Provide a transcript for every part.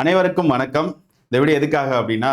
அனைவருக்கும் வணக்கம். இந்த வீடியோ எதுக்காக அப்படின்னா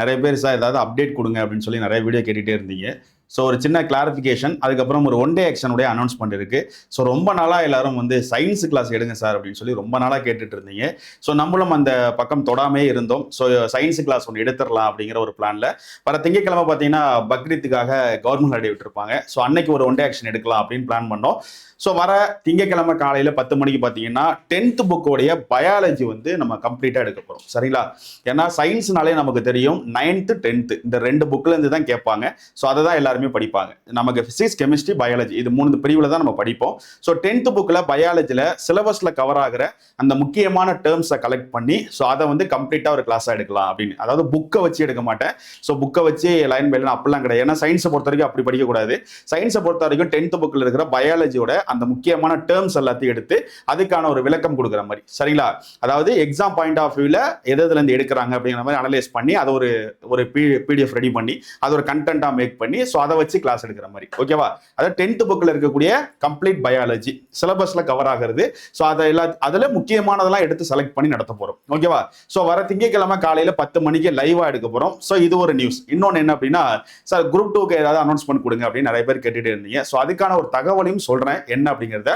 நிறைய பேர் சார் ஏதாவது அப்டேட் கொடுங்க அப்படின்னு சொல்லி நிறைய வீடியோ கேட்டுகிட்டே இருந்தீங்க. ஸோ ஒரு சின்ன கிளாரிஃபிகேஷன் அதுக்கப்புறம் ஒரு ஒன் டே ஆக்ஷனுடைய அனௌன்ஸ்மெண்ட் இருக்கு. ஸோ ரொம்ப நாளாக எல்லாரும் வந்து சயின்ஸ் கிளாஸ் எடுங்க சார் அப்படின்னு சொல்லி ரொம்ப நாளாக கேட்டுட்டு இருந்தீங்க. ஸோ நம்மளும் அந்த பக்கம் தொடாமே இருந்தோம். ஸோ சயின்ஸ் கிளாஸ் ஒன்று எடுத்துடலாம் அப்படிங்கிற ஒரு பிளானில் வர திங்கக்கிழமை பார்த்தீங்கன்னா பக்ரீத்துக்காக கவர்மெண்ட் ஹாலிடே விட்டுருப்பாங்க. ஸோ அன்னைக்கு ஒரு ஒன் டே ஆக்ஷன் எடுக்கலாம் அப்படின்னு பிளான் பண்ணோம். ஸோ வர திங்கக்கிழமை காலையில் பத்து மணிக்கு பார்த்தீங்கன்னா டென்த் புக்கோடைய பயாலஜி வந்து நம்ம கம்ப்ளீட்டாக எடுக்க போகிறோம் சரிங்களா? ஏன்னா சயின்ஸ்னாலே நமக்கு தெரியும் நைன்த்து டென்த்து இந்த ரெண்டு புக்லேருந்து தான் கேட்பாங்க. ஸோ அதை தான் எல்லாரும் படிப்பாங்க. நமக்கு ஃபிசிக்ஸ் கெமிஸ்ட்ரி பயாலஜி இது மூணு பிரிவில் தான் நம்ம படிப்போம். ஸோ டென்த்து புக்கில் பயாலஜியில் சிலபஸில் கவர் ஆகிற அந்த முக்கியமான டேர்ம்ஸை கலெக்ட் பண்ணி ஸோ அதை வந்து கம்ப்ளீட்டாக ஒரு கிளாஸாக எடுக்கலாம் அப்படின்னு. அதாவது புக்கை வச்சு எடுக்க மாட்டேன். ஸோ புக்கை வச்சு லைன் பை லைன் அப்படிலாம் கிடையாது. ஏன்னா சயின்ஸை பொறுத்த வரைக்கும் அப்படி படிக்கக்கூடாது. சயின்ஸை பொறுத்த வரைக்கும் டென்த்து புக்கில் இருக்கிற பயாலஜியோட அந்த முக்கியமான டேர்ம்ஸ் எல்லாத்தையும் எடுத்து அதுக்கான ஒரு விளக்கம் கொடுக்குற மாதிரி. சரிங்களா? அதாவது எக்ஸாம் பாயிண்ட் ஆஃப் வியூவில் எது எதுலேருந்து எடுக்கிறாங்க அப்படிங்கிற மாதிரி அனலைஸ் பண்ணி அதை ஒரு ஒரு பிடிஎஃப் ரெடி பண்ணி அதை ஒரு கண்டென்ட்டாக மேக் பண்ணி ஸோ அதை வச்சு கிளாஸ் எடுக்கிற மாதிரி. ஓகேவா அதாவது டென்த் புக்கில் இருக்கக்கூடிய கம்ப்ளீட் பயாலஜி சிலபஸில் கவர் ஆகிறது. ஸோ அதை எல்லா அதில் முக்கியமானதெல்லாம் எடுத்து செலக்ட் பண்ணி நடத்த போகிறோம் ஓகேவா ஸோ வர திங்கக்கிழமை காலையில் பத்து மணிக்கு லைவாக எடுக்க போகிறோம் ஸோ இது ஒரு நியூஸ் இன்னொன்று என்ன அப்படின்னா சார் குரூப் டூக்கு ஏதாவது அனௌன்ஸ்மெண்ட் கொடுங்க அப்படின்னு நிறைய பேர் கேட்டுட்டு இருந்தீங்க. ஸோ அதுக்கான ஒரு தகவலையும் சொல்கிறேன் என்ன அப்படிங்கிறத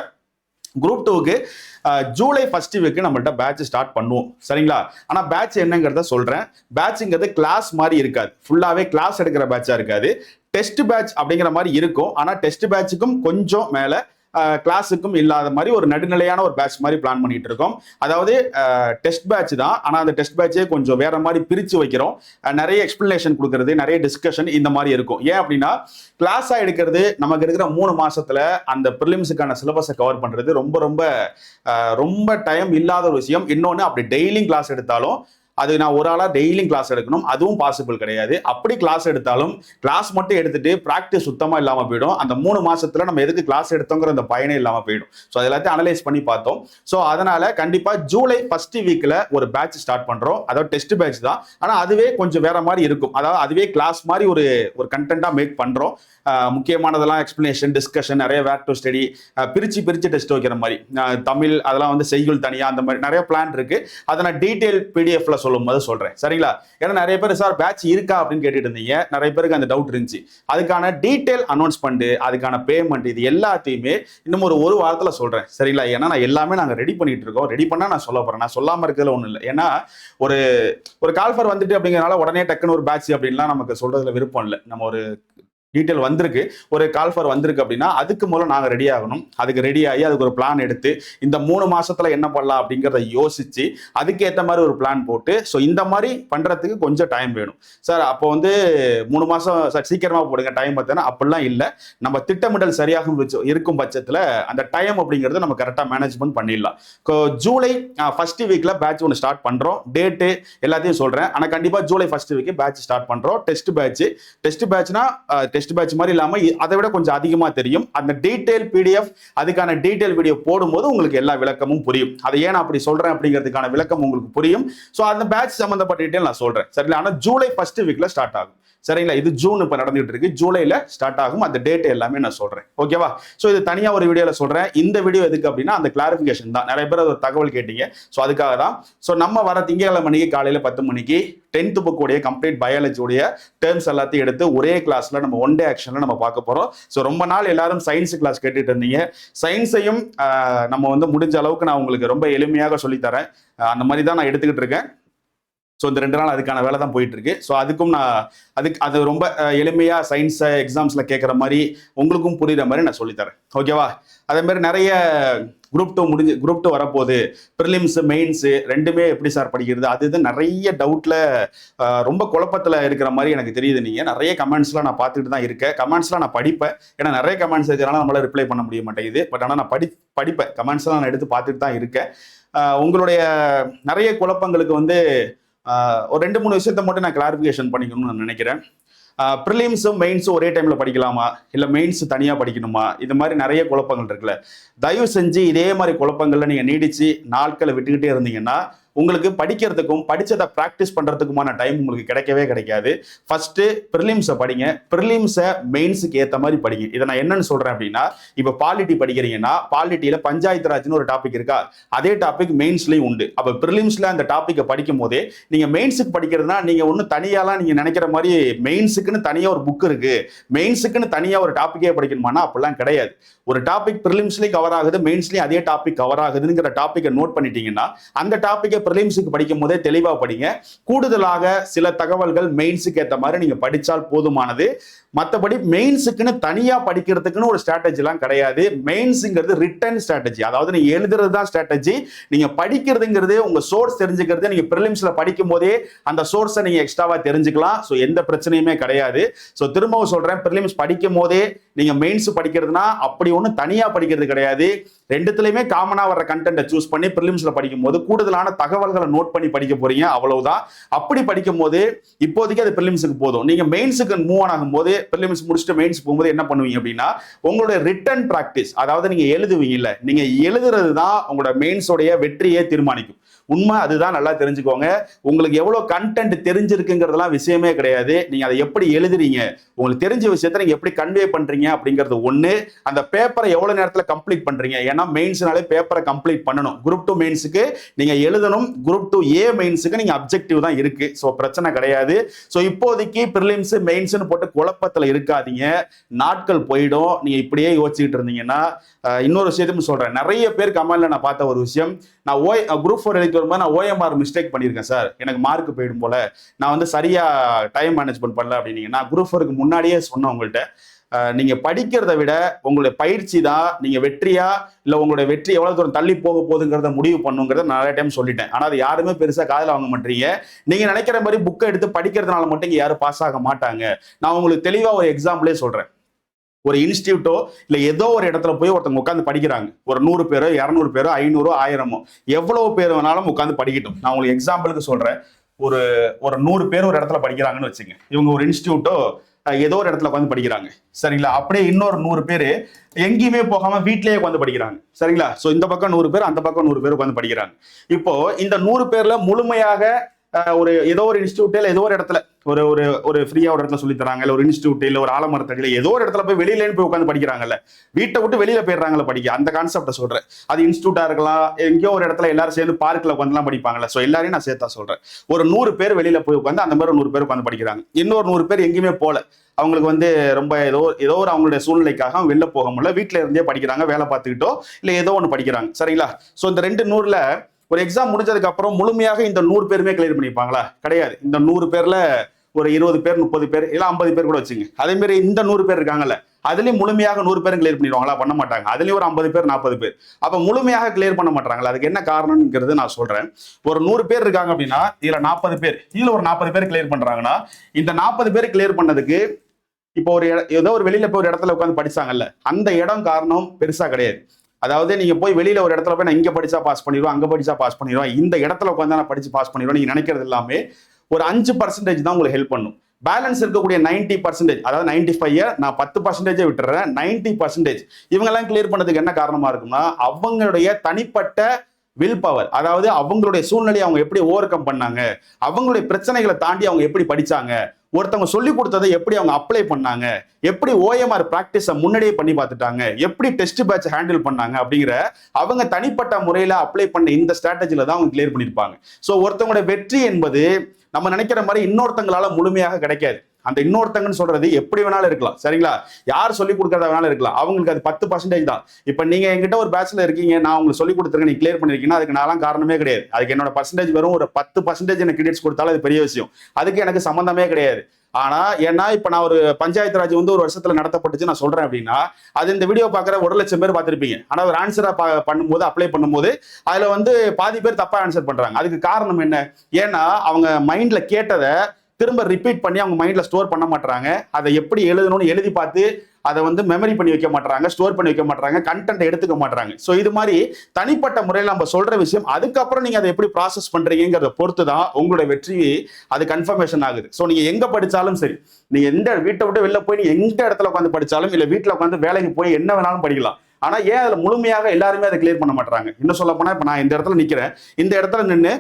குரூப் டூக்கு ஜூலை ஃபர்ஸ்ட் வீக்கு நம்மள்ட்ட பேட்ச் ஸ்டார்ட் பண்ணுவோம். சரிங்களா? ஆனால் பேட்ச் என்னங்கிறத சொல்கிறேன் பேட்ச்ங்கிறது கிளாஸ் மாதிரி இருக்காது. ஃபுல்லாகவே கிளாஸ் எடுக்கிற பேட்சாக இருக்காது. டெஸ்ட் பேட்ச் அப்படிங்கிற மாதிரி இருக்கும். ஆனால் டெஸ்ட் பேட்சுக்கும் கொஞ்சம் மேலே கிளாஸுக்கும் இல்லாத மாதிரி ஒரு நடுநிலையான ஒரு பேட்ச் மாதிரி பிளான் பண்ணிட்டு இருக்கோம். அதாவது டெஸ்ட் பேட்ச் தான். ஆனால் அந்த டெஸ்ட் பேட்சே கொஞ்சம் வேற மாதிரி பிரித்து வைக்கிறோம். நிறைய எக்ஸ்பிளனேஷன் கொடுக்கறது நிறைய டிஸ்கஷன் இந்த மாதிரி இருக்கும். ஏன் அப்படின்னா கிளாஸாக எடுக்கிறது நமக்கு இருக்கிற மூணு மாசத்துல அந்த ப்ரிலிம்ஸுக்கான சிலபஸை கவர் பண்ணுறது ரொம்ப ரொம்ப ரொம்ப டைம் இல்லாத ஒரு விஷயம். இன்னொன்று அப்படி டெய்லியும் கிளாஸ் எடுத்தாலும் அது நான் ஒரு ஆளாக டெய்லியும் கிளாஸ் எடுக்கணும். அதுவும் பாசிபிள் கிடையாது. அப்படி கிளாஸ் எடுத்தாலும் கிளாஸ் மட்டும் எடுத்துட்டு ப்ராக்டிஸ் சுத்தமாக இல்லாமல் போயிடும். அந்த மூணு மாசத்துல நம்ம எதுக்கு கிளாஸ் எடுத்தோங்கிற அந்த பயனே இல்லாமல் போயிடும். ஸோ அது எல்லாத்தையும் அனலைஸ் பண்ணி பார்த்தோம். ஸோ அதனால கண்டிப்பாக ஜூலை ஃபர்ஸ்ட் வீக்கில் ஒரு பேட்ச் ஸ்டார்ட் பண்ணுறோம் அதாவது டெஸ்ட் பேட்ச் தான். ஆனால் அதுவே கொஞ்சம் வேற மாதிரி இருக்கும். அதாவது அதுவே கிளாஸ் மாதிரி ஒரு ஒரு கண்டென்ட்டாக மேக் பண்ணுறோம் முக்கியமானதெல்லாம் எக்ஸ்பிளனேஷன் டிஸ்கஷன் நிறைய வேர் டு ஸ்டடி பிரித்து பிரித்து டெஸ்ட் வைக்கிற மாதிரி. தமிழ் அதெல்லாம் வந்து செய்யுள் தனியாக அந்த மாதிரி நிறைய பிளான் இருக்கு. அதை நான் டீட்டெயில் பிடிஎஃப்ல சொல்லும் போது சொல்றேன். சரிங்களா? ஏன்னா நிறைய பேர் சார் பேட்ச் இருக்கா? அப்படின்னு கேட்டுட்டு இருந்தீங்க. நிறைய பேருக்கு அந்த டவுட் இருந்துச்சு. அதுக்கான டீட்டெயில் அனௌன்ஸ்மெண்ட் அதுக்கான பேமெண்ட் இது எல்லாத்தையுமே இன்னும் ஒரு ஒரு வாரத்தில் சொல்றேன். சரிங்களா? ஏன்னா நான் எல்லாமே நாங்கள் ரெடி பண்ணிட்டு இருக்கோம். ரெடி பண்ணா நான் சொல்ல போறேன். நான் சொல்லாம இருக்கிறதுல ஒன்றும் இல்லை. ஏன்னா ஒரு ஒரு கால்ஃபர் வந்துட்டு அப்படிங்கிறனால உடனே டக்குன்னு ஒரு பேட்ச் அப்படின்லாம் நமக்கு சொல்றதுல விருப்பம் இல்லை. நம்ம ஒரு டீட்டெயில் வந்திருக்கு. ஒரு கால் ஃபார் வந்திருக்கு அப்படின்னா அதுக்கு மூலம் நாங்கள் ரெடி ஆகணும். அதுக்கு ரெடி ஆகி அதுக்கு ஒரு பிளான் எடுத்து இந்த மூணு மாசத்துல என்ன பண்ணலாம் அப்படிங்கிறத யோசிச்சு அதுக்கேற்ற மாதிரி ஒரு பிளான் போட்டு ஸோ இந்த மாதிரி பண்றதுக்கு கொஞ்சம் டைம் வேணும். சார் அப்போ வந்து மூணு மாசம் சார் சீக்கிரமா போடுங்க டைம் பார்த்தீங்கன்னா அப்படிலாம் இல்லை. நம்ம திட்டமிடல் சரியாக இருக்கும் பட்சத்தில் அந்த டைம் அப்படிங்கிறத நம்ம கரெக்டாக மேனேஜ்மெண்ட் பண்ணிடலாம். ஜூலை ஃபர்ஸ்ட் வீக்ல பேட்ச் ஒன்று ஸ்டார்ட் பண்றோம். டேட்டு எல்லாத்தையும் சொல்றேன். ஆனால் கண்டிப்பாக July first week batch start பண்றோம். டெஸ்ட் பேட்ச் டெஸ்ட் பேட்ச்னா டெஸ்ட் பேட்ச் மாதிரி இல்லாமல் அதை விட கொஞ்சம் அதிகமாக தெரியும். அந்த டீட்டெயில் பிடிஎஃப் அதுக்கான டீட்டெயில் வீடியோ போடும்போது உங்களுக்கு எல்லா விளக்கமும் புரியும். அதை ஏன் நான் அப்படி சொல்கிறேன் அப்படிங்கிறதுக்கான விளக்கம் உங்களுக்கு புரியும். ஸோ அந்த பேட்ச் சம்மந்தப்பட்ட டீட்டெயில் நான் சொல்கிறேன் சரிங்களா? ஆனால் ஜூலை ஃபர்ஸ்ட் வீக்கில் ஸ்டார்ட் ஆகும். சரிங்களா? இது ஜூன் இப்போ நடந்துகிட்டு இருக்கு ஜூலையில் ஸ்டார்ட் ஆகும். அந்த டேட் எல்லாமே நான் சொல்றேன். ஓகேவா ஸோ இது தனியாக ஒரு வீடியோவில் சொல்றேன். இந்த வீடியோ எதுக்கு அப்படின்னா அந்த கிளாரிஃபிகேஷன் தான். நிறைய பேர் அது ஒரு தகவல் கேட்டீங்க. ஸோ அதுக்காக தான். ஸோ நம்ம வர திங்கக்கிழமை மணிக்கு காலையில் பத்து மணிக்கு டென்த் புக்கோடைய கம்ப்ளீட் பயாலஜியோடைய டேர்ம்ஸ் எல்லாத்தையும் எடுத்து ஒரே கிளாஸ்ல நம்ம ஒன் டே ஆக்ஷன்ல நம்ம பார்க்க போறோம். ஸோ ரொம்ப நாள் எல்லாரும் சயின்ஸ் கிளாஸ் கேட்டுட்டு இருந்தீங்க. சயின்ஸையும் நம்ம வந்து முடிஞ்ச அளவுக்கு நான் உங்களுக்கு ரொம்ப எளிமையாக சொல்லித்தரேன். அந்த மாதிரி தான் நான் எடுத்துக்கிட்டு இருக்கேன். ஸோ இந்த ரெண்டு நாள் அதுக்கான வேலை தான் போயிட்டு இருக்கு ஸோ அதுக்கும் நான் அதுக்கு அது ரொம்ப எளிமையாக சயின்ஸ் எக்ஸாம்ஸில் கேட்குற மாதிரி உங்களுக்கும் புரிகிற மாதிரி நான் சொல்லித்தரேன் ஓகேவா அதேமாதிரி நிறைய குரூப் டூ முடிஞ்சு குரூப் டூ வரப்போகுது. ப்ரிலிம்ஸ் மெயின்ஸு ரெண்டுமே எப்படி சார் படிக்கிறது? அது இது நிறைய டவுட்டில் ரொம்ப குழப்பத்தில் இருக்கிற மாதிரி எனக்கு தெரியுது நீங்கள் நிறைய கமெண்ட்ஸ்லாம் நான் பார்த்துட்டு தான் இருக்கேன். கமெண்ட்ஸ்லாம் நான் படிப்பேன். ஏன்னா நிறைய கமெண்ட்ஸ் இருக்கிறனால நம்மளால் ரிப்ளை பண்ண முடிய மாட்டேங்குது. பட் ஆனால் நான் படி படிப்பேன். கமெண்ட்ஸ்லாம் நான் எடுத்து பார்த்துட்டு தான் இருக்கேன். உங்களுடைய நிறைய குழப்பங்களுக்கு வந்து ஒரு ரெண்டு மூணு விஷயத்த மட்டும் நான் கிளாரிஃபிகேஷன் பண்ணிக்கணும்னு நான் நினைக்கிறேன். ப்ரிலிம்ஸும் மெயின்ஸும் ஒரே டைமில் படிக்கலாமா? இல்லை மெயின்ஸ் தனியாக படிக்கணுமா? இது மாதிரி நிறைய குழப்பங்கள் இருக்குல்ல. தயவு செஞ்சு இதே மாதிரி குழப்பங்கள்ல நீங்கள் நீடிச்சு நாட்களை விட்டுக்கிட்டே இருந்தீங்கன்னா உங்களுக்கு படிக்கிறதுக்கும் படிச்சதை ப்ராக்டிஸ் பண்ணுறதுக்குமான டைம் உங்களுக்கு கிடைக்கவே கிடைக்காது. ஃபஸ்ட்டு ப்ரிலிம்ஸை படிங்க. ப்ரிலிம்ஸை மெயின்ஸுக்கு ஏற்ற மாதிரி படிங்க. இதை நான் என்னன்னு சொல்கிறேன் அப்படின்னா இப்போ பாலிட்டி படிக்கிறீங்கன்னா பாலிட்டியில் பஞ்சாயத்து ராஜ்னு ஒரு டாபிக் இருக்கா? அதே டாபிக் மெயின்ஸ்லேயும் உண்டு. அப்போ ப்ரிலிம்ஸில் அந்த டாப்பிக்கை படிக்கும் போதே நீங்கள் மெயின்ஸுக்கு படிக்கிறதுனா நீங்கள் ஒன்றும் தனியாலாம் நீங்கள் நினைக்கிற மாதிரி மெயின்ஸுக்குன்னு தனியாக ஒரு புக் இருக்கு. மெயின்ஸுக்குன்னு தனியாக ஒரு டாப்பிக்கே படிக்கணுமானா அப்படிலாம் கிடையாது. ஒரு டாபிக் ப்ரிலிம்ஸ்லேயும் கவர் ஆகுது மெயின்ஸ்லேயும் அதே டாபிக் கவர் ஆகுதுங்கிற டாப்பிக்கை நோட் பண்ணிட்டீங்கன்னா அந்த டாப்பிக்கை ப்ரிலிம்ஸுக்கு படிக்கும் போதே தெளிவா படிங்க. கூடுதலாக சில தகவல்கள் மெயின்ஸுக்கு ஏற்ற மாதிரி நீங்க படிச்சால் போதுமானது. மற்றபடி மெயின்ஸுக்குன்னு தனியாக படிக்கிறதுக்குன்னு ஒரு ஸ்ட்ராட்டஜிலாம் கிடையாது. மெயின்ஸுங்கிறது ரிட்டன் ஸ்ட்ராட்டஜி அதாவது நீங்கள் எழுதுறது தான் ஸ்ட்ராட்டஜி நீங்கள் படிக்கிறதுங்கிறது உங்கள் சோர்ஸ் தெரிஞ்சுக்கிறது நீங்கள் ப்ரிலிம்ஸில் படிக்கும் போதே அந்த சோர்ஸை நீங்கள் எக்ஸ்ட்ராவாக தெரிஞ்சுக்கலாம். ஸோ எந்த பிரச்சனையுமே கிடையாது. ஸோ திரும்பவும் சொல்கிறேன் ப்ரிலிம்ஸ் படிக்கும் போதே நீங்கள் மெயின்ஸ் படிக்கிறதுனா அப்படி ஒன்றும் தனியாக படிக்கிறது கிடையாது. ரெண்டுத்துலையுமே காமனாக வர கண்டென்ட்டை சூஸ் பண்ணி ப்ரிலிம்ஸில் படிக்கும் போது கூடுதலான தகவல்களை நோட் பண்ணி படிக்க போகிறீங்க அவ்வளவுதான். அப்படி படிக்கும் போது இப்போதைக்கு அது ப்ரிலிம்ஸுக்கு போதும். நீங்கள் மெயின்ஸுக்கு மூவ் ஆன் ஆகும்போது ப்ரிலிம்ஸ் முடிச்சுட்டு மெயின்ஸ் போகும்போது என்ன பண்ணுவீங்க அப்படின்னா உங்களுடைய ரிட்டன் ப்ராக்டிஸ் அதாவது நீங்க எழுதுவீங்கல்ல நீங்க எழுதுறது தான் உங்களோட மெயின்ஸோடைய வெற்றியை தீர்மானிக்கும். உண்மை அதுதான் நல்லா தெரிஞ்சுக்கோங்க. உங்களுக்கு எவ்வளோ கண்டென்ட் தெரிஞ்சிருக்குங்கிறதுலாம் விஷயமே கிடையாது. நீங்க அதை எப்படி எழுதுறீங்க? உங்களுக்கு தெரிஞ்ச விஷயத்த நீங்க எப்படி கன்வே பண்றீங்க அப்படிங்கிறது ஒன்று அந்த பேப்பரை எவ்வளோ நேரத்தில் கம்ப்ளீட் பண்றீங்க? ஏன்னா மெயின்ஸ்னாலே பேப்பரை கம்ப்ளீட் பண்ணணும். குரூப் டூ மெயின்ஸுக்கு நீங்க எழுதணும். குரூப் டூ ஏ மெயின்ஸுக்கு நீங்க அப்ஜெக்டிவ் தான் இருக்கு. ஸோ பிரச்சனை கிடையாது. ஸோ இப்போதைக்கு ப்ரிலிம்ஸ் மெயின்ஸ்னு போட்டு குழப்பத்தில் இருக்காதீங்க. நாட்கள் போயிடும். நீங்க இப்படியே யோசிச்சுக்கிட்டு இருந்தீங்கன்னா இன்னொரு விஷயத்தையும் சொல்றேன். நிறைய பேர் கமெண்ட்ல நான் பார்த்த ஒரு விஷயம். நான் ஓய் குரூப் ஃபோர் எழுதி வரும்போது நான் ஓஎம்ஆர் மிஸ்டேக் பண்ணியிருக்கேன் சார். எனக்கு மார்க் போயிடும் போல. நான் வந்து சரியா டைம் மேனேஜ்மெண்ட் பண்ணல அப்படின்னீங்க நான் குரூப் ஃபோருக்கு முன்னாடியே சொன்னேன் உங்கள்கிட்ட நீங்கள் நீங்க படிக்கிறதை விட உங்களுடைய பயிற்சி தான் நீங்க வெற்றியா இல்ல உங்களுடைய வெற்றி எவ்வளவு தூரம் தள்ளி போக போகுதுங்கிறத முடிவு பண்ணுங்கிறத நிறைய டைம் சொல்லிட்டேன். ஆனா அது யாருமே பெருசா காதில் வாங்க மாட்டீங்க. நீங்க நினைக்கிற மாதிரி புக்கை எடுத்து படிக்கிறதுனால மட்டும் இங்க யாரும் பாஸ் ஆக மாட்டாங்க. நான் உங்களுக்கு தெளிவா ஒரு எக்ஸாம்பிளே சொல்றேன். ஒரு இன்ஸ்டியூட்டோ இல்லை ஏதோ ஒரு இடத்துல போய் ஒருத்தவங்க உட்காந்து படிக்கிறாங்க. ஒரு நூறு பேரோ இரநூறு பேரோ ஐநூறோ ஆயிரமோ எவ்வளோ பேர் வேணாலும் உட்காந்து படிக்கட்டும். நான் உங்களுக்கு எக்ஸாம்பிளுக்கு சொல்கிறேன் ஒரு ஒரு நூறு பேர் ஒரு இடத்துல படிக்கிறாங்கன்னு வச்சுங்க. இவங்க ஒரு இன்ஸ்டியூட்டோ ஏதோ ஒரு இடத்துல உட்காந்து படிக்கிறாங்க. சரிங்களா? அப்படியே இன்னொரு நூறு பேர் எங்கேயுமே போகாம வீட்லயே உட்காந்து படிக்கிறாங்க. சரிங்களா? ஸோ இந்த பக்கம் நூறு பேர் அந்த பக்கம் நூறு பேர் உட்காந்து படிக்கிறாங்க. இப்போ இந்த நூறு பேர்ல முழுமையாக ஒரு ஏதோ ஒரு இன்ஸ்டியூட்டில் ஏதோ ஒரு இடத்துல ஒரு ஒரு ஒரு ஃப்ரீயா ஒரு இடத்துல சொல்லி தராங்க ஒரு இன்ஸ்டியூட்டில் ஒரு ஆலமரத்தடியில் ஏதோ ஒரு இடத்துல போய் வெளியிலேருந்து போய் உட்காந்து படிக்கிறாங்கல்ல வீட்டை விட்டு வெளியில போயிடுறாங்கல்ல படிக்க அந்த கான்செப்டை சொல்றேன். அது இன்ஸ்டியூட்டா இருக்கலாம் எங்கேயோ ஒரு இடத்துல எல்லாரும் சேர்ந்து பார்க்கில் உட்காந்துலாம் படிப்பாங்கல்ல ஸோ எல்லாரையும் நான் சேர்த்தா சொல்றேன். ஒரு நூறு பேர் வெளியில போய் உட்காந்து அந்த மாதிரி ஒரு நூறு பேர் உட்காந்து படிக்கிறாங்க. இன்னொரு நூறு பேர் எங்கேயுமே போல. அவங்களுக்கு வந்து ரொம்ப ஏதோ ஏதோ ஒரு அவங்களுடைய சூழ்நிலைக்காக அவங்க வெளில போக முடியல வீட்டில இருந்தே படிக்கிறாங்க வேலை பார்த்துக்கிட்டோ இல்லை ஏதோ ஒன்று படிக்கிறாங்க. சரிங்களா? ஸோ இந்த ரெண்டு நூறுல ஒரு எக்ஸாம் முடிஞ்சதுக்கு அப்புறம் முழுமையாக இந்த நூறு பேருமே கிளியர் பண்ணிப்பாங்களா? கிடையாது. இந்த நூறு பேர்ல ஒரு இருபது பேர் முப்பது பேர் இல்லை ஐம்பது பேர் கூட வச்சுங்க. அதே மாதிரி இந்த நூறு பேர் இருக்காங்கல்ல அதுலயும் முழுமையாக நூறு பேரும் கிளியர் பண்ணிடுவாங்களா? பண்ண மாட்டாங்க. அதுலயும் ஒரு ஐம்பது பேர் நாற்பது பேர். அப்ப முழுமையாக கிளியர் பண்ண மாட்டாங்களா? அதுக்கு என்ன காரணம்ங்கிறது நான் சொல்றேன். ஒரு நூறு பேர் இருக்காங்க அப்படின்னா இதுல நாற்பது பேர் இதுல ஒரு நாற்பது பேர் கிளியர் பண்றாங்கன்னா இந்த நாற்பது பேர் கிளியர் பண்ணதுக்கு இப்போ ஒரு ஏதோ ஒரு வெளியில போய் ஒரு இடத்துல உட்காந்து படிச்சாங்கல்ல அந்த இடம் காரணம் பெருசா கிடையாது. அதாவது நீங்க போய் வெளியில ஒரு இடத்துல போய் நான் இங்க படிச்சா பாஸ் பண்ணிடுவேன் அங்க படிச்சா பாஸ் பண்ணிடுவேன் இந்த இடத்துல உட்காந்து நான் படிச்சு பாஸ் பண்ணிடுவேன் நீங்க நினைக்கிறது எல்லாமே ஒரு அஞ்சு பர்சன்டேஜ் தான் உங்களுக்கு ஹெல்ப் பண்ணும். பேலன்ஸ் இருக்கக்கூடிய 90% பர்சன்டேஜ் அதாவது நைன்டி ஃபைவ் நான் பத்து பர்சன்டேஜே விட்டுறேன் நைன்டி பர்சன்டேஜ் இவங்கெல்லாம் கிளியர் பண்ணதுக்கு என்ன காரணமா இருக்கும்னா அவங்களுடைய தனிப்பட்ட வில் பவர் அதாவது அவங்களுடைய சூழ்நிலையை அவங்க எப்படி ஓவர் கம் பண்ணாங்க அவங்களுடைய பிரச்சனைகளை தாண்டி அவங்க எப்படி படிச்சாங்க ஒருத்தவங்க சொல்லி கொடுத்ததை எப்படி அவங்க அப்ளை பண்ணாங்க? எப்படி ஓஎம்ஆர் ப்ராக்டிஸை முன்னாடியே பண்ணி பார்த்துட்டாங்க? எப்படி டெஸ்ட் பேட்ச் ஹேண்டில் பண்ணாங்க? அப்படிங்கிற அவங்க தனிப்பட்ட முறையில் அப்ளை பண்ண இந்த ஸ்ட்ராட்டஜியில் தான் அவங்க கிளியர் பண்ணியிருப்பாங்க. ஸோ ஒருத்தவங்களோட வெற்றி என்பது நம்ம நினைக்கிற மாதிரி இன்னொருத்தங்களால முழுமையாக கிடைக்காது. அந்த இன்னொருத்தங்கன்னு சொல்றது எப்படி வேணாலும் இருக்கலாம். சரிங்களா? யார் சொல்லி கொடுக்கறதா வேணாலும் இருக்கலாம். அவங்களுக்கு அது பத்து பர்சன்டேஜ் தான். இப்போ நீங்க என்கிட்ட ஒரு பேட்ச்ல இருக்கீங்க நான் உங்களுக்கு சொல்லி கொடுத்துருக்கேன் நீ கிளியர் பண்ணிருக்கீங்கன்னா அதுக்கு நான்லாம் காரணமே கிடையாது. அதுக்கு என்னோட பர்சன்டேஜ் வெறும் ஒரு பத்து பர்சன்டேஜ் எனக்கு கிரெடிட்ஸ் கொடுத்தாலும் அது பெரிய விஷயம். அதுக்கு எனக்கு சம்பந்தமே கிடையாது. ஆனா ஏன்னா இப்ப நான் ஒரு பஞ்சாயத்து ராஜ் வந்து ஒரு வருஷத்துல நடத்தப்பட்டுச்சு நான் சொல்றேன் அப்படின்னா அது இந்த வீடியோ பாக்குற ஒரு லட்சம் பேர் பார்த்திருப்பீங்க. ஆனா ஒரு ஆன்சரா பண்ணும்போது அப்ளை பண்ணும்போது அதுல வந்து பாதி பேர் தப்பா ஆன்சர் பண்றாங்க. அதுக்கு காரணம் என்ன? ஏன்னா அவங்க மைண்ட்ல கேட்டதை திரும்ப ரிப்பீட் பண்ணி அவங்க மைண்டில் ஸ்டோர் பண்ண மாட்டாங்க அதை எப்படி எழுதணும்னு எழுதி பார்த்து அதை வந்து மெமரி பண்ணி வைக்க மாட்டாங்க ஸ்டோர் பண்ணி வைக்க மாட்டாங்க கண்டென்ட் எடுத்துக்க மாட்டாங்க ஸோ இது மாதிரி தனிப்பட்ட முறையில் நம்ம சொல்கிற விஷயம் அதுக்கப்புறம் நீங்கள் அதை எப்படி ப்ராசஸ் பண்ணுறீங்கிறத பொறுத்து தான் உங்களோட வெற்றி அது கன்ஃபர்மேஷன் ஆகுது. ஸோ நீங்கள் எங்கே படித்தாலும் சரி நீங்கள் எந்த வீட்டை விட்டு வெளில போய் நீங்கள் எந்த இடத்துல உட்காந்து படித்தாலும் இல்லை வீட்டில் உட்காந்து வேலைக்கு போய் என்ன வேணாலும் படிக்கலாம். ஆனால் ஏன் அதில் முழுமையாக எல்லாருமே அதை கிளியர் பண்ண மாட்டாங்க இன்னும் சொல்ல போனால் இப்போ நான் இந்த இடத்துல நிற்கிறேன் இந்த இடத்துல நின்று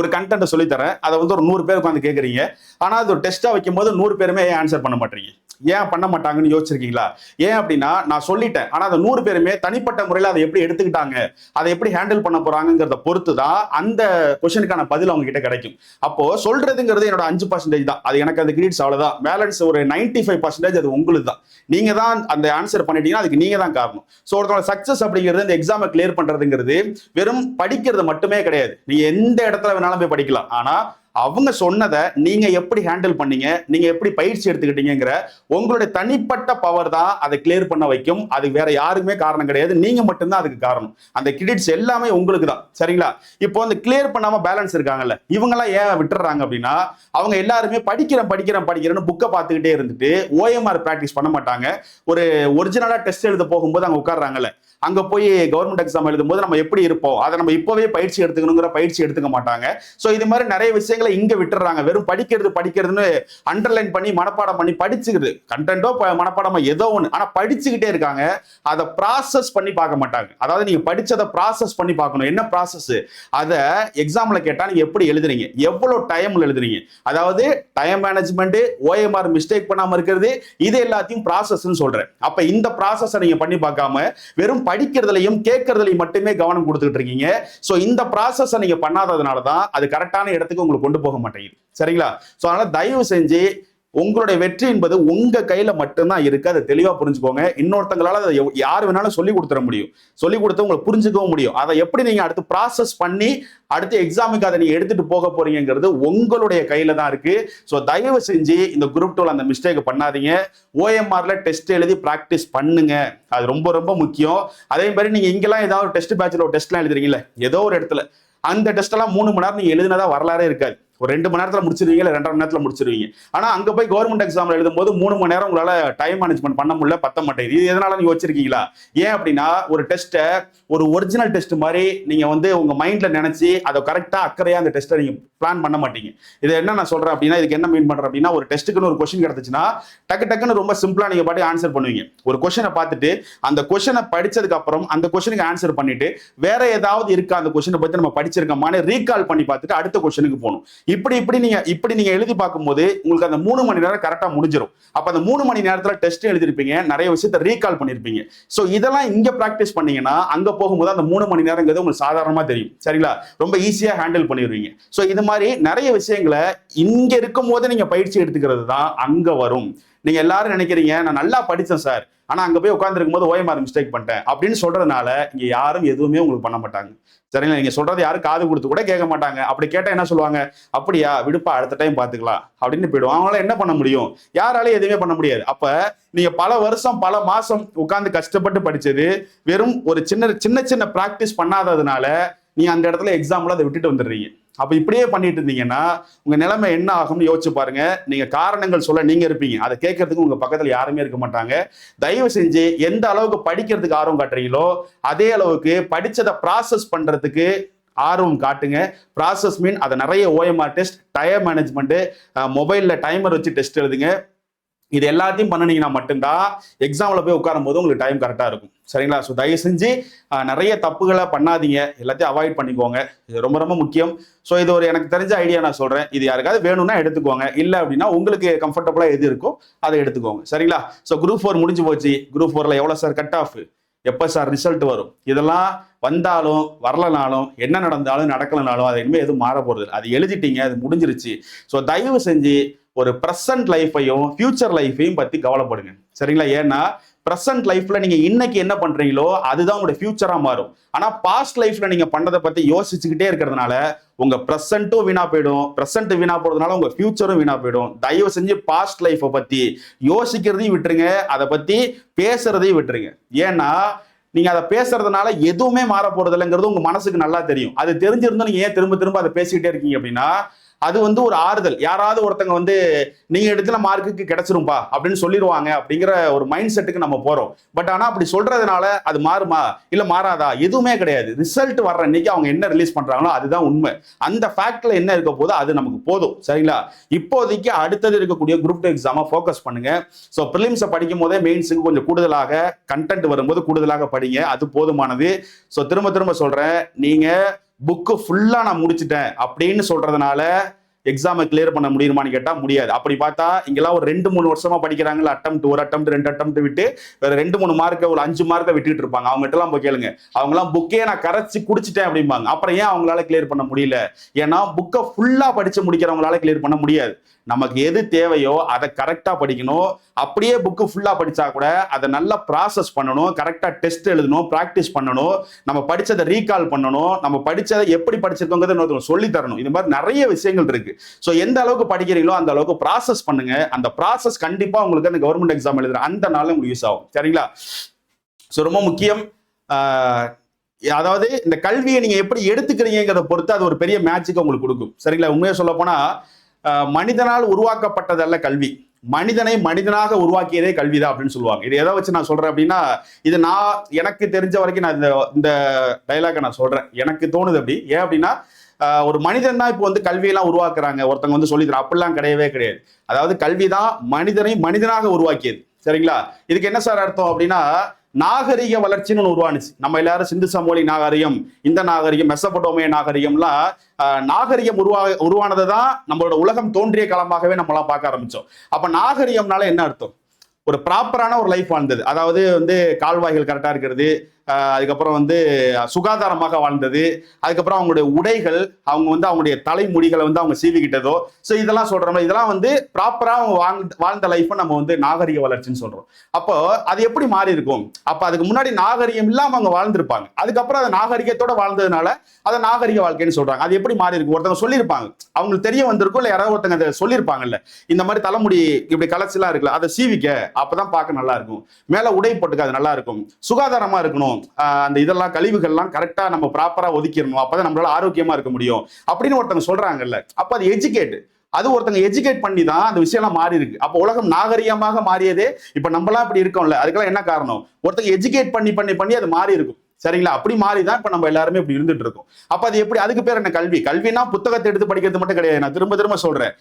ஒரு கண்டென்ட் சொல்லித்தரேன். அதை வந்து ஒரு நூறு பேர் உட்காந்து கேட்குறீங்க ஆனால் அது ஒரு டெஸ்ட்டாக வைக்கும் போது நூறு பேருமே ஆன்சர் பண்ண மாட்டீங்க. ஏன் பண்ண மாட்டாங்கன்னு யோசிச்சிருக்கீங்களா? ஏன் அப்படின்னா நான் சொல்லிட்டேன். ஆனால் அந்த நூறு பேருமே தனிப்பட்ட முறையில் அதை எப்படி எடுத்துக்கிட்டாங்க அதை எப்படி ஹேண்டில் பண்ண போறாங்கிறத பொறுத்து தான் அந்த கொஷனுக்கான பதில் அவங்க கிட்ட கிடைக்கும். அப்போ சொல்றதுங்கிறது என்னோட அஞ்சு பர்சன்டேஜ் தான். அது எனக்கு அந்த கிரீட்ஸ் அவ்வளவுதான். பேலன்ஸ் ஒரு நைன்டி ஃபைவ் பர்சன்டேஜ் அது உங்களுக்கு தான். நீங்க தான் அந்த ஆன்சர் பண்ணிட்டீங்கன்னா அதுக்கு நீங்க தான் காரணம். ஸோ ஒருத்தவங்க சக்சஸ் அப்படிங்கிறது இந்த எக்ஸாமை கிளியர் பண்றதுங்கிறது வெறும் படிக்கிறது மட்டுமே கிடையாது. நீங்க எந்த இடத்துல வேணாலும் போய் படிக்கலாம். ஆனா அவங்க சொன்னதை நீங்க எப்படி ஹேண்டில் பண்ணீங்க? நீங்க எப்படி பயிற்சி எடுத்துக்கிட்டீங்கிற உங்களுடைய தனிப்பட்ட பவர் தான் அதை கிளியர் பண்ண வைக்கும். அது வேற யாருக்குமே காரணம் கிடையாது. நீங்க மட்டும்தான் அதுக்கு காரணம். அந்த கிரெடிட்ஸ் எல்லாமே உங்களுக்கு தான். சரிங்களா? இப்போ அந்த கிளியர் பண்ணாம பேலன்ஸ் இருக்காங்கல்ல. இவங்கெல்லாம் ஏன் விட்டுறாங்க அப்படின்னா அவங்க எல்லாருமே படிக்கிறேன் படிக்கிறேன் படிக்கிறேன்னு புக்கை பார்த்துக்கிட்டே இருந்துட்டு ஓஎம்ஆர் ப்ராக்டிஸ் பண்ண மாட்டாங்க. ஒரு ஒரிஜினலா டெஸ்ட் எழுத போகும்போது அங்க உட்காடுறாங்கல்ல அங்க போய் கவர்மெண்ட் எக்ஸாம் எழுதும்போது நம்ம எப்படி இருப்போம்? அதை நம்ம இப்பவே பயிற்சி எடுத்துக்கணுங்கிற பயிற்சி எடுத்துக்க மாட்டாங்க. ஸோ இது மாதிரி நிறைய விஷயங்களை இங்க விட்டுறாங்க. வெறும் படிக்கிறது படிக்கிறதுன்னு அண்டர்லைன் பண்ணி மனப்பாடம் பண்ணி படிச்சுக்கிறது கண்டென்ட்டோ மனப்பாடமோ ஏதோ ஒன்று ஆனா படிச்சுக்கிட்டே இருக்காங்க. அதை ப்ராசஸ் பண்ணி பார்க்க மாட்டாங்க. அதாவது நீங்க படிச்சதை ப்ராசஸ் பண்ணி பார்க்கணும். என்ன ப்ராசஸ் அதை எக்ஸாம்ல கேட்டா நீங்க எப்படி எழுதுறீங்க? எவ்வளவு டைம்ல எழுதுறீங்க? அதாவது டைம் மேனேஜ்மெண்ட் ஓஎம்ஆர் மிஸ்டேக் பண்ணாம இருக்கிறது இது எல்லாத்தையும் ப்ராசஸ்ன்னு சொல்றேன். அப்ப இந்த ப்ராசஸை நீங்க பண்ணி பார்க்காம வெறும் படிக்கிறதுலையும் கேட்கறதுலையும் மட்டுமே கவனம் கொடுத்துட்டு இருக்கீங்க. ஸோ இந்த ப்ராசஸை நீங்கள் பண்ணாததுனால தான் அது கரெக்டான இடத்துக்கு உங்களுக்கு கொண்டு போக மாட்டேங்குது. சரிங்களா? ஸோ அதனால் தயவு செஞ்சு உங்களுடைய வெற்றி என்பது உங்க கையில மட்டும்தான் இருக்கு. அதை தெளிவா புரிஞ்சுக்கோங்க. இன்னொருத்தங்களால அதை யார் வேணாலும் சொல்லி கொடுத்துட முடியும். சொல்லி கொடுத்து உங்களுக்கு புரிஞ்சுக்கவும் முடியும். அதை எப்படி நீங்க அடுத்து ப்ராசஸ் பண்ணி அடுத்த எக்ஸாமுக்கு அதை நீங்க எடுத்துட்டு போக போறீங்கிறது உங்களுடைய கையில தான் இருக்கு. ஸோ தயவு செஞ்சு இந்த குரூப் டூல அந்த மிஸ்டேக் பண்ணாதீங்க. ஓஎம்ஆர்ல டெஸ்ட் எழுதி ப்ராக்டிஸ் பண்ணுங்க. அது ரொம்ப ரொம்ப முக்கியம். அதே மாதிரி நீங்க இங்கெல்லாம் ஏதாவது டெஸ்ட் பேட்ச்ல ஒரு டெஸ்ட்லாம் எழுதுறீங்களே ஏதோ ஒரு இடத்துல. அந்த டெஸ்ட் எல்லாம் மூணு மணி நேரம் நீங்க எழுதினதா வரலாறே இருக்காது. ஒரு ரெண்டு மணி நேரத்தில் முடிச்சிருவீங்க இல்லை ரெண்டரை மணி நேரத்தில் முடிச்சிருவீங்க. ஆனால் அங்கே போய் கவர்மெண்ட் எக்ஸாம்ல எழுதும்போது மூணு மணி நேரம் உங்களால் டைம் மேனேஜ்மெண்ட் பண்ண முடியல பத்த மாட்டேங்குது. இது எதனால நீங்கள் வச்சிருக்கீங்களா? ஏன் அப்படின்னா ஒரு டெஸ்ட்டை ஒரு ஒரிஜினல் டெஸ்ட் மாதிரி நீங்கள் வந்து உங்கள் மைண்டில் நினச்சி அதை கரெக்டாக அக்கறையாக அந்த டெஸ்ட்டை நீங்கள் பிளான் பண்ண மாட்டீங்க. இது என்ன நான் சொல்கிறேன் அப்படின்னா இதுக்கு என்ன மீன் பண்ணுறேன் அப்படின்னா ஒரு டெஸ்ட்டுக்குன்னு ஒரு கொஸ்டின் கிடைச்சுன்னா டக்கு டக்குன்னு ரொம்ப சிம்பிளாக நீங்கள் பாட்டி ஆன்சர் பண்ணுவீங்க. ஒரு கொஷனை பார்த்துட்டு அந்த கொஷனை படிச்சதுக்கு அப்புறம் அந்த கொஷனுக்கு ஆன்சர் பண்ணிட்டு வேற ஏதாவது இருக்கா அந்த கொஷனை பற்றி நம்ம படிச்சிருக்கோமான்னு ரீகால் பண்ணி பார்த்துட்டு அடுத்த கொஷனுக்கு போகணும். இப்படி இப்படி நீங்க இப்படி நீங்க எழுதி பார்க்கும்போது உங்களுக்கு அந்த மூணு மணி நேரம் கரெக்டா முடிஞ்சிடும் அப்ப அந்த மூணு மணி நேரத்துல டெஸ்ட் எழுதிருப்பீங்க நிறைய விஷயத்த ரீகால் பண்ணிருப்பீங்க சோ இதெல்லாம் இங்க ப்ராக்டிஸ் பண்ணீங்கன்னா அங்க போகும்போது அந்த மூணு மணி நேரங்கிறது உங்களுக்கு சாதாரணமா தெரியும். சரிங்களா? ரொம்ப ஈஸியா ஹேண்டில் பண்ணிடுவீங்க. சோ இது மாதிரி நிறைய விஷயங்களை இங்க இருக்கும் போது நீங்க பயிற்சி எடுத்துக்கிறது தான் அங்க வரும். நீங்க எல்லாரும் நினைக்கிறீங்க நான் நல்லா படித்தேன் சார். ஆனா அங்க போய் உட்காந்துருக்கும் போது ஓஎம்ஆர் மிஸ்டேக் பண்ணிட்டேன். அப்படின்னு சொல்றதுனால இங்க யாரும் எதுவுமே உங்களுக்கு பண்ண மாட்டாங்க. சரிங்களா? நீங்க சொல்றது யாரும் காது கொடுத்து கூட கேட்க மாட்டாங்க. அப்படி கேட்டா என்ன சொல்லுவாங்க? அப்படியா விடுப்பா அடுத்த டைம் பாத்துக்கலாம் அப்படின்னு போயிடுவோம். அவங்களால என்ன பண்ண முடியும்? யாராலையும் எதுவுமே பண்ண முடியாது. அப்ப நீங்க பல வருஷம் பல மாசம் உட்கார்ந்து கஷ்டப்பட்டு படிச்சது வெறும் ஒரு சின்ன சின்ன சின்ன ப்ராக்டிஸ் பண்ணாததுனால நீ அந்த இடத்துல எக்ஸாம்ல அதை விட்டுட்டு வந்துடுறீங்க. அப்போ இப்படியே பண்ணிட்டு இருந்தீங்கன்னா உங்க நிலைமை என்ன ஆகும்னு யோசிச்சு பாருங்க. நீங்க காரணங்கள் சொல்ல நீங்க இருப்பீங்க. அதை கேட்கறதுக்கு உங்க பக்கத்துல யாருமே இருக்க மாட்டாங்க. தயவு செஞ்சு எந்த அளவுக்கு படிக்கிறதுக்கு ஆர்வம் காட்டுறீங்களோ அதே அளவுக்கு படிச்சதை ப்ராசஸ் பண்றதுக்கு ஆர்வம் காட்டுங்க. ப்ராசஸ் மீன் அதை நிறைய ஓஎம்ஆர் டெஸ்ட் டயர் மேனேஜ்மெண்ட்டு மொபைலில் டைமர் வச்சு டெஸ்ட் எழுதுங்க. இது எல்லாத்தையும் பண்ணினீங்கன்னா மட்டும்தான் எக்ஸாமில் போய் உட்காரும் போது உங்களுக்கு டைம் கரெக்டாக இருக்கும். சரிங்களா? ஸோ தயவு செஞ்சு நிறைய தப்புகளை பண்ணாதீங்க. எல்லாத்தையும் அவாய்ட் பண்ணிக்கோங்க. இது ரொம்ப ரொம்ப முக்கியம். ஸோ இது ஒரு எனக்கு தெரிஞ்ச ஐடியா நான் சொல்கிறேன் இது யாருக்காவது வேணும்னா எடுத்துக்கோங்க. இல்லை அப்படின்னா உங்களுக்கு கம்ஃபர்டபுளாக எது இருக்கோ அதை எடுத்துக்கோங்க. சரிங்களா? ஸோ குரூப் ஃபோர் முடிஞ்சு போச்சு. குரூப் ஃபோரில் எவ்வளோ சார் கட் ஆஃப் எப்போ சார் ரிசல்ட் வரும்? இதெல்லாம் வந்தாலும் வரலனாலும் என்ன நடந்தாலும் நடக்கலனாலும் அது இனிமேல் எதுவும் மாற போகிறது அது எழுதிட்டீங்க அது முடிஞ்சிருச்சு. ஸோ தயவு செஞ்சு ஒரு ப்ரெசன்ட் லைஃப்பையும் ஃபியூச்சர் லைஃபையும் பற்றி கவலைப்படுங்க. சரிங்களா? ஏன்னா ப்ரெசன்ட் லைஃப்ல நீங்க இன்னைக்கு என்ன பண்றீங்களோ அதுதான் உங்களுடைய ஃபியூச்சரா மாறும். ஆனா பாஸ்ட் லைஃப்ல நீங்க பண்ணதை பத்தி யோசிச்சுக்கிட்டே இருக்கிறதுனால உங்க ப்ரெசென்ட்டும் வீணா போயிடும். ப்ரெசென்ட் வீணா போறதுனால உங்க ஃபியூச்சரும் வீணா போயிடும். தயவு செஞ்சு பாஸ்ட் லைஃப்பை பத்தி யோசிக்கிறதையும் விட்டுருங்க. அதை பத்தி பேசுறதையும் விட்டுருங்க. ஏன்னா நீங்க அதை பேசுறதுனால எதுவுமே மாற போறது இல்லைங்கிறது உங்க மனசுக்கு நல்லா தெரியும். அது தெரிஞ்சிருந்தும் நீங்க ஏன் திரும்ப திரும்ப அதை பேசிக்கிட்டே இருக்கீங்க அப்படின்னா அது வந்து ஒரு ஆறுதல். யாராவது ஒருத்தங்க வந்து நீங்க எடுக்கிற மார்க்குக்கு கிடைச்சிரும்பா அப்படின்னு சொல்லிடுவாங்க அப்படிங்கிற ஒரு மைண்ட் செட்டுக்கு நம்ம போறோம். பட் ஆனா அப்படி சொல்றதுனால அது மாறுமா? இல்ல மாறாதா? எதுவுமே கிடையாது. ரிசல்ட் வர்ற அன்னைக்கு அவங்க என்ன ரிலீஸ் பண்றாங்களோ அதுதான் உண்மை. அந்த ஃபேக்ட்ல என்ன இருக்க போதோ அது நமக்கு போதும். சரிங்களா? இப்போதைக்கு அடுத்தது இருக்கக்கூடிய குரூப் டூ எக்ஸாமை ஃபோக்கஸ் பண்ணுங்க. ஸோ ப்ரிலிம்ஸை படிக்கும் போதே மெயின்ஸுக்கு கொஞ்சம் கூடுதலாக கண்டென்ட் வரும்போது கூடுதலாக படிங்க. அது போதுமானது. ஸோ திரும்ப திரும்ப சொல்றேன். நீங்க புக்கு ஃபுல்லாக நான் முடிச்சிட்டேன் அப்படின்னு சொல்கிறதுனால எக்ஸாமை கிளியர் பண்ண முடியுமான்னு கேட்டால் முடியாது. அப்படி பார்த்தா இங்கெல்லாம் ஒரு ரெண்டு மூணு வருஷமா படிக்கிறாங்களா அட்டம் ஒரு அட்டம் ரெண்டு அட்டம் விட்டு வேற ரெண்டு மூணு மார்க்கை ஒரு அஞ்சு மார்க்கை விட்டுட்டு இருப்பாங்க. அவங்ககிட்டலாம் போய் கேளுங்க. அவங்களாம் புக்கே நான் கரைச்சி குடிச்சிட்டேன் அப்படிம்பாங்க. அப்புறம் ஏன் அவங்களால கிளியர் பண்ண முடியல? ஏன்னா புக்கை ஃபுல்லாக படிச்சு முடிக்கிறவங்களால கிளியர் பண்ண முடியாது. நமக்கு எது தேவையோ அதை கரெக்டாக படிக்கணும். அப்படியே புக்கு ஃபுல்லாக படித்தா கூட அதை நல்லா ப்ராசஸ் பண்ணணும். கரெக்டாக டெஸ்ட் எழுதணும் ப்ராக்டிஸ் பண்ணணும். நம்ம படித்ததை ரீகால் பண்ணணும். நம்ம படித்ததை எப்படி படிச்சிருக்கோங்கிறத இன்னொருத்தவங்க சொல்லி தரணும் இது மாதிரி நிறைய விஷயங்கள் இருக்குது ஸோ எந்த அளவுக்கு படிக்கிறீங்களோ அந்த அளவுக்கு ப்ராசஸ் பண்ணுங்கள் அந்த ப்ராசஸ் கண்டிப்பாக உங்களுக்கு அந்த கவர்மெண்ட் எக்ஸாம் எழுதுற அந்த நாளில் உங்களுக்கு யூஸ் ஆகும். சரிங்களா? ஸோ ரொம்ப முக்கியம். அதாவது இந்த கல்வியை நீங்கள் எப்படி எடுத்துக்கிறீங்கிறத பொறுத்து அது ஒரு பெரிய மேட்சுக்கு உங்களுக்கு கொடுக்கும். சரிங்களா? உண்மையை சொல்ல போனால் மனிதனால் உருவாக்கப்பட்டதல்ல கல்வி. மனிதனை மனிதனாக உருவாக்கியதே கல்விதான் அப்படின்னு சொல்லுவாங்க. இது எதை வச்சு நான் சொல்றேன் அப்படின்னா இது நான் எனக்கு தெரிஞ்ச வரைக்கும் நான் இந்த இந்த டைலாக நான் சொல்றேன். எனக்கு தோணுது அப்படி. ஏன் அப்படின்னா ஒரு மனிதன் தான் இப்போ வந்து கல்வியெல்லாம் உருவாக்குறாங்க. ஒருத்தவங்க வந்து சொல்லி அப்படிலாம் கிடையவே கிடையாது. அதாவது கல்வி தான் மனிதனை மனிதனாக உருவாக்கியது. சரிங்களா? இதுக்கு என்ன சார் அர்த்தம் அப்படின்னா நாகரிக வளர்ச்சின்னு ஒன்று உருவானுச்சு. நம்ம எல்லாரும் சிந்து சமோலி நாகரிகம் இந்த நாகரிகம் மெசபடோமிய நாகரிகம்லாம் நாகரிகம் உருவா உருவானதை தான் நம்மளோட உலகம் தோன்றிய காலமாகவே நம்மளாம் பார்க்க ஆரம்பிச்சோம். அப்ப நாகரிகம்னால என்ன அர்த்தம்? ஒரு ப்ராப்பரான ஒரு லைஃப் வாழ்ந்தது. அதாவது வந்து கால்வாய்கள் கரெக்டாக இருக்கிறது அதுக்கப்புறம் வந்து சுகாதாரமாக வாழ்ந்தது. அதுக்கப்புறம் அவங்களுடைய உடைகள் அவங்க வந்து அவங்களுடைய தலைமுடிகளை வந்து அவங்க சீவிக்கிட்டதோ ஸோ இதெல்லாம் சொல்றோம் இதெல்லாம் வந்து ப்ராப்பராக அவங்க வாழ்ந்த வாழ்ந்த லைஃப்பை நம்ம வந்து நாகரிக வளர்ச்சின்னு சொல்கிறோம் அப்போ அது எப்படி மாறி இருக்கும்? அப்போ அதுக்கு முன்னாடி நாகரிகம் இல்லாமல் அவங்க வாழ்ந்திருப்பாங்க. அதுக்கப்புறம் அது நாகரிகத்தோட வாழ்ந்ததுனால அதை நாகரிக வாழ்க்கைன்னு சொல்கிறாங்க அது எப்படி மாறி இருக்கும்? ஒருத்தவங்க சொல்லியிருப்பாங்க. அவங்களுக்கு தெரிய வந்திருக்கும் இல்லை யாராவது ஒருத்தங்க அதை சொல்லியிருப்பாங்கல்ல. இந்த மாதிரி தலைமுடி இப்படி கலர்ச்சிலாம் இருக்குல்ல அதை சீவிக்க அப்பதான் பார்க்க நல்லா இருக்கும். மேலே உடை போட்டுக்க அது நல்லா இருக்கும். சுகாதாரமாக இருக்கணும். அந்த இதெல்லாம் கழிவுகள்லாம் கரெக்டா நம்ம ப்ராப்பரா ஒதுக்கிடணும். அப்பதான் நம்மளால ஆரோக்கியமா இருக்க முடியும். அப்படின்னு ஒருத்தவங்க சொல்றாங்கல்ல. அப்போ அது எஜுகேட் அது ஒருத்தங்க எஜுகேட் பண்ணி தான் அந்த விஷயம்லாம் மாறி இருக்கு அப்போ உலகம் நாகரிகமாக மாறியதே இப்ப நம்மளாம் இப்படி இருக்கோம்ல. அதுக்கெல்லாம் என்ன காரணம்? ஒருத்தங்க எஜுகேட் பண்ணி பண்ணி பண்ணி அது மாறி இருக்கும் சரிங்களா? அப்படி மாறி தான் இப்ப நம்ம எல்லாருமே இப்படி இருந்துட்டு இருக்கோம். அப்ப அது எப்படி? அதுக்கு பேர் என்ன? கல்வி. கல்வினா புத்தகத்தை எடுத்து படிக்கிறது மட்டும் கிடையாது. நான் திரும்ப திரும்ப சொல்றேன்.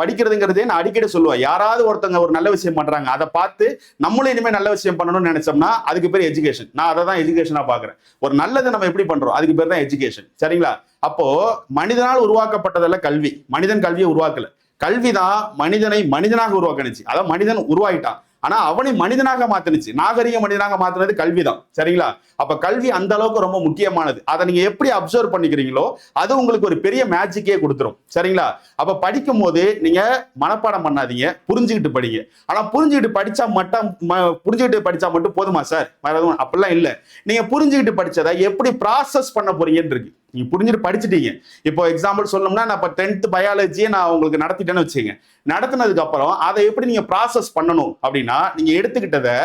படிக்கிறதுங்கிறதே நான் அடிக்கடி சொல்லுவேன். யாராவது ஒருத்தங்க ஒரு நல்ல விஷயம் பண்றாங்க அதை பார்த்து நம்மளும் இனிமேல் நல்ல விஷயம் பண்ணணும்னு நினைச்சோம்னா அதுக்கு பேர் எஜுகேஷன் நான் அதை தான் எஜுகேஷனா பாக்குறேன் ஒரு நல்லது நம்ம எப்படி பண்றோம்? அதுக்கு பேர் தான் எஜுகேஷன் சரிங்களா? அப்போ மனிதனால் உருவாக்கப்பட்டதல்ல கல்வி. மனிதன் கல்வியை உருவாக்கல. கல்விதான் மனிதனை மனிதனாக உருவாக்கணுச்சு அதான் மனிதன் உருவாயிட்டான். ஆனா அவனை மனிதனாக மாத்தினுச்சு. நாகரிக மனிதனாக மாத்துனது கல்விதான். சரிங்களா? அப்ப கல்வி அந்த அளவுக்கு ரொம்ப முக்கியமானது. அதை நீங்க எப்படி அப்சர்வ் பண்ணிக்கிறீங்களோ அது உங்களுக்கு ஒரு பெரிய மேஜிக்கே கொடுத்துரும். சரிங்களா? அப்ப படிக்கும் போது நீங்க மனப்பாடம் பண்ணாதீங்க. புரிஞ்சுக்கிட்டு படிங்க. ஆனா புரிஞ்சுக்கிட்டு படிச்சா மட்டும் புரிஞ்சுக்கிட்டு படிச்சா மட்டும் போதுமா சார் வேற எதுவும் அப்படிலாம் இல்லை. நீங்க புரிஞ்சுக்கிட்டு படிச்சதை எப்படி ப்ராசஸ் பண்ண போறீங்கன்னு இருக்கு நீங்க புரிஞ்சுட்டு படிச்சுட்டீங்க. இப்போ எக்ஸாம்பிள் சொல்லணும்னா நான் இப்போ டென்த் பயாலஜியை நான் உங்களுக்கு நடத்திட்டேன்னு வச்சுங்க நடத்தினதுக்கு அப்புறம் அதை எப்படி நீங்க ப்ராசஸ் பண்ணணும் அப்படின்னா நீங்க எடுத்துக்கிட்டதை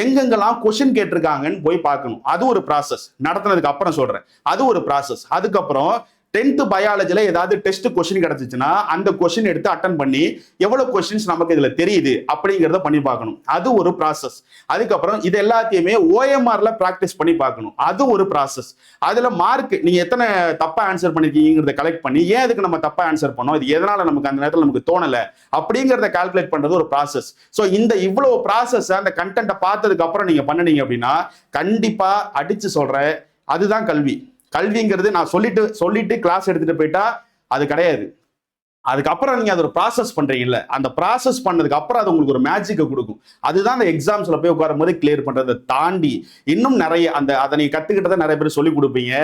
எங்கெங்கெல்லாம் கொஷின் கேட்டிருக்காங்கன்னு போய் பார்க்கணும். அது ஒரு ப்ராசஸ் நடத்தினதுக்கு அப்புறம் சொல்றேன். அது ஒரு ப்ராசஸ் அதுக்கப்புறம் டென்த்து பயாலஜியில் ஏதாவது டெஸ்ட் கொஸ்டின் கிடச்சிச்சுன்னா அந்த கொஸ்டின் எடுத்து அட்டன் பண்ணி எவ்வளோ கொஸ்டின்ஸ் நமக்கு இதில் தெரியுது அப்படிங்கிறத பண்ணி பார்க்கணும். அது ஒரு ப்ராசஸ் அதுக்கப்புறம் இது எல்லாத்தையுமே ஓஎம்ஆரில் ப்ராக்டிஸ் பண்ணி பார்க்கணும். அது ஒரு ப்ராசஸ் அதில் மார்க் நீங்கள் எத்தனை தப்பாக ஆன்சர் பண்ணியிருக்கீங்கிறத கலெக்ட் பண்ணி ஏன் இதுக்கு நம்ம தப்பாக ஆன்சர் பண்ணோம்? இது எதனால் நமக்கு அந்த நேரத்தில் நமக்கு தோணலை? அப்படிங்கிறத கால்குலேட் பண்ணுறது ஒரு ப்ராசஸ் ஸோ இந்த இவ்வளோ ப்ராசஸை அந்த கண்டென்ட்டை பார்த்ததுக்கப்புறம் நீங்கள் பண்ணினீங்க பண்ணுனீங்க அப்படின்னா கண்டிப்பாக அடித்து சொல்கிற அதுதான் கல்வி. கல்விங்கிறது நான் சொல்லிட்டு சொல்லிட்டு கிளாஸ் எடுத்துட்டு போயிட்டா அது கிடையாது. அதுக்கப்புறம் நீங்க அது ஒரு ப்ராசஸ் பண்றீங்கல்ல அந்த ப்ராசஸ் பண்ணதுக்கு அப்புறம் அது உங்களுக்கு ஒரு மேஜிக்கை கொடுக்கும். அதுதான் அந்த எக்ஸாம்ஸ்ல போய் உட்காரும் போது கிளியர் பண்றதை தாண்டி இன்னும் நிறைய அந்த அதை நீங்க கத்துக்கிட்டதை நிறைய பேர் சொல்லி கொடுப்பீங்க.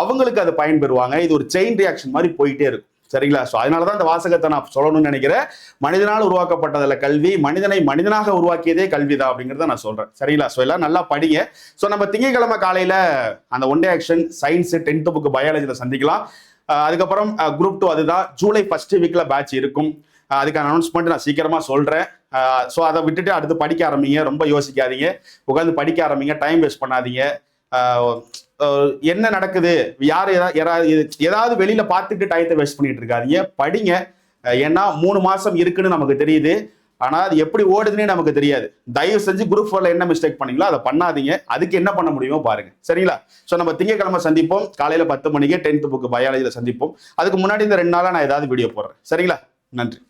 அவங்களுக்கு அது பயன்பெறுவாங்க. இது ஒரு செயின் ரியாக்ஷன் மாதிரி போயிட்டே இருக்கும். சரிங்களா? ஸோ அதனால தான் இந்த வாசகத்தை நான் சொல்லணும்னு நினைக்கிறேன். மனிதனால் உருவாக்கப்பட்டதில் கல்வி. மனிதனை மனிதனாக உருவாக்கியதே கல்வி தான் அப்படிங்கிறத நான் சொல்கிறேன் சரிங்களா? ஸோ எல்லாம் நல்லா படிங்க. ஸோ நம்ம திங்கட்கிழமை காலையில் அந்த one day action science tenth book பயாலஜியில் சந்திக்கலாம். அதுக்கப்புறம் குரூப் டூ அதுதான். ஜூலை ஃபர்ஸ்ட் வீக்கில் பேட்ச் இருக்கும். அதுக்கான அனௌன்ஸ்மெண்ட் நான் சீக்கிரமாக சொல்கிறேன் ஸோ அதை விட்டுட்டு அடுத்து படிக்க ஆரம்பிங்க. ரொம்ப யோசிக்காதீங்க. உட்காந்து படிக்க ஆரம்பிங்க. டைம் வேஸ்ட் பண்ணாதீங்க. என்ன நடக்குது? யார் ஏதாவது யாராவது ஏதாவது வெளியில பார்த்துட்டு டயத்தை வேஸ்ட் பண்ணிட்டு இருக்காதீங்க. படிங்க. ஏன்னா மூணு மாசம் இருக்குன்னு நமக்கு தெரியுது. ஆனா அது எப்படி ஓடுதுன்னே நமக்கு தெரியாது. தயவு செஞ்சு குரூப் ஃபோர்ல என்ன மிஸ்டேக் பண்ணீங்களோ அதை பண்ணாதீங்க. அதுக்கு என்ன பண்ண முடியுமோ பாருங்க. சரிங்களா? ஸோ நம்ம திங்கக்கிழமை சந்திப்போம். காலையில பத்து மணிக்கு டென்த் புக்கு பயாலஜியில் சந்திப்போம். அதுக்கு முன்னாடி இந்த ரெண்டு நாளா நான் ஏதாவது வீடியோ போடுறேன். சரிங்களா? நன்றி.